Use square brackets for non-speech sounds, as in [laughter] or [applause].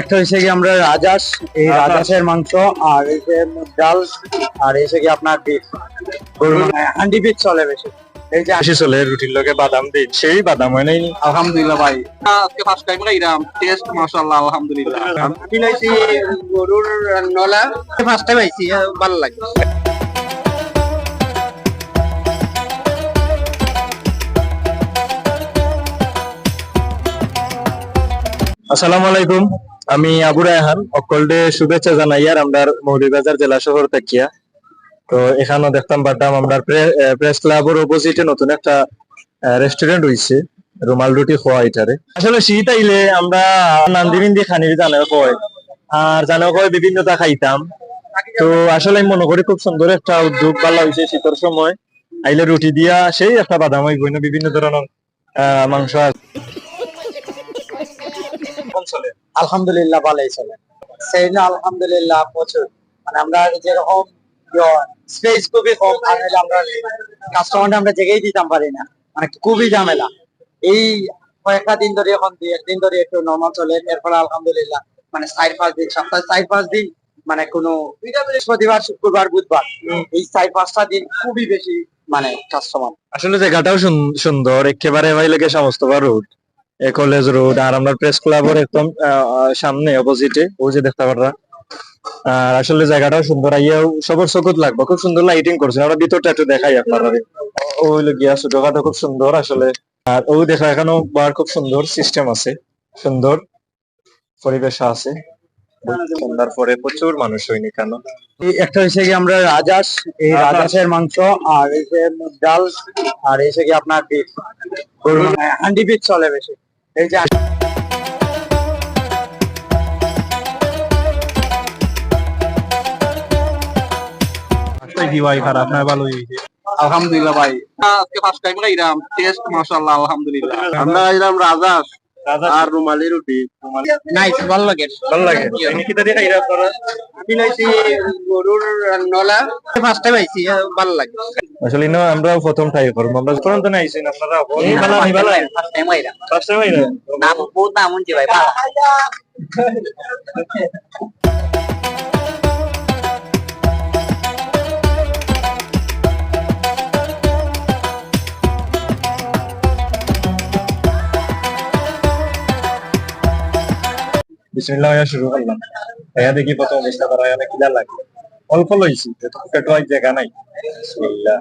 একটা হয়েছে কি আমরা রাজাস এই রাজাসের মাংস আর এই যে ডাল আর এসে কি আপনার বিফ। হান্ডি বিফ চলে বেশি। এই যে বেশি চলে রুটির লগে বাদাম দিই সেই বাদাম হয় নাই। আলহামদুলিল্লাহ ভাই। আজকে ফার্স্ট টাইম খাইলাম টেস্ট মাশাআল্লাহ আলহামদুলিল্লাহ। আমি লাইছি গরুর নলা। ফার্স্ট টাইম আইছি ভালো লাগে আসসালামু আলাইকুম। আমি আবু রায়হান, অকলডে শুভেচ্ছা জানাই আর আমরা মৌলভীবাজার জেলা শহর তাকিয়া। তো এখানেও দেখতাম পারতাম আমরা প্রেস ক্লাবের অপোজিটে নতুন একটা রেস্টুরেন্ট হইছে, রুমাল রুটি খোয়া এটারে। আসলে শীত আইলে আমরা নান্দি বিন্দি খানির জানে কয়, আর জানে কয় বিভিন্নতা খাইতাম। তো আসলে আমি মনে করি খুব সুন্দর একটা উদ্যোগ ভালো হয়েছে শীতের সময়। আইলে রুটি দিয়া সেই একটা বাদাম হইব বিভিন্ন ধরনের মাংস আছে। আলহামদুলিল্লাহ ভালোই চলে। সেই না আলহামদুলিল্লাহ প্রচুর। মানে আমরা যেরকম স্পেস খুবই কম, আর আমরা কাস্টমারটা আমরা জেগেই দিতাম পারি না। মানে খুবই ঝামেলা। এই কয়েকটা দিন ধরে, এখন দুই একদিন ধরে একটু নর্মাল চলে। এরপর আলহামদুলিল্লাহ মানে চার পাঁচ দিন, সপ্তাহে চার পাঁচ দিন মানে কোনো বৃহস্পতিবার, শুক্রবার, বুধবার, এই চার পাঁচটা দিন খুবই বেশি মানে কাস্টমার আসলে জায়গাটাও সুন- সুন্দর। একেবারে ভাই লাগে সমস্ত রোড কলেজ রোড আর আমরা প্রেস ক্লাবের একদম সামনে অপোজিটে ওই যে দেখতে পাররা। আর আসলে জায়গাটাও সুন্দর আইয়াও সবার চকুত লাগবে খুব সুন্দর লাইটিং করছে। আমরা ভিতরটা একটু দেখাই আপনারা ও হইল গিয়া ছোটখাটো খুব সুন্দর আসলে। আর ও দেখা এখানেও বার খুব সুন্দর সিস্টেম আছে সুন্দর পরিবেশ আছে। সন্ধ্যার পরে প্রচুর মানুষ হয়নি কেন? একটা হচ্ছে কি আমরা রাজাস এই রাজাসের মাংস আর এই যে ডাল আর এসে কি আপনার বিফ হান্ডি বিফ চলে বেশি। এই যে দিওয়াই খারাপ না ভালোই হয়েছে। আলহামদুলিল্লাহ ভাই। আজকে ফার্স্ট টাইম গাইলাম টেস্ট মাশাআল্লাহ আলহামদুলিল্লাহ। আমরা গাইলাম রাজাস আর রুমালি রুটি নাইস ভালো লাগে। ভালো লাগে। এনে কি তাদের খাইরা আপনারা আমি লাইছি গরুর নলা। ফার্স্ট টাইম আইছি ভালো লাগে। আসলে না আমরা প্রথম ট্রাই করব। আমরা কোন তো আইছেন আপনারা? এই ভালো আমি ভালো ফার্স্ট টাইম আইরা ফার্স্ট টাইম আইরা নাম বহুত নাম হচ্ছে ভাই ভালো [laughs] বিসমিল্লাহ শুরু করলাম এয়া দেখি প্রথম অবস্থা করা অনেক কিলা লাগে অল্প লইছি জায়গা নাই। বিসমিল্লাহ।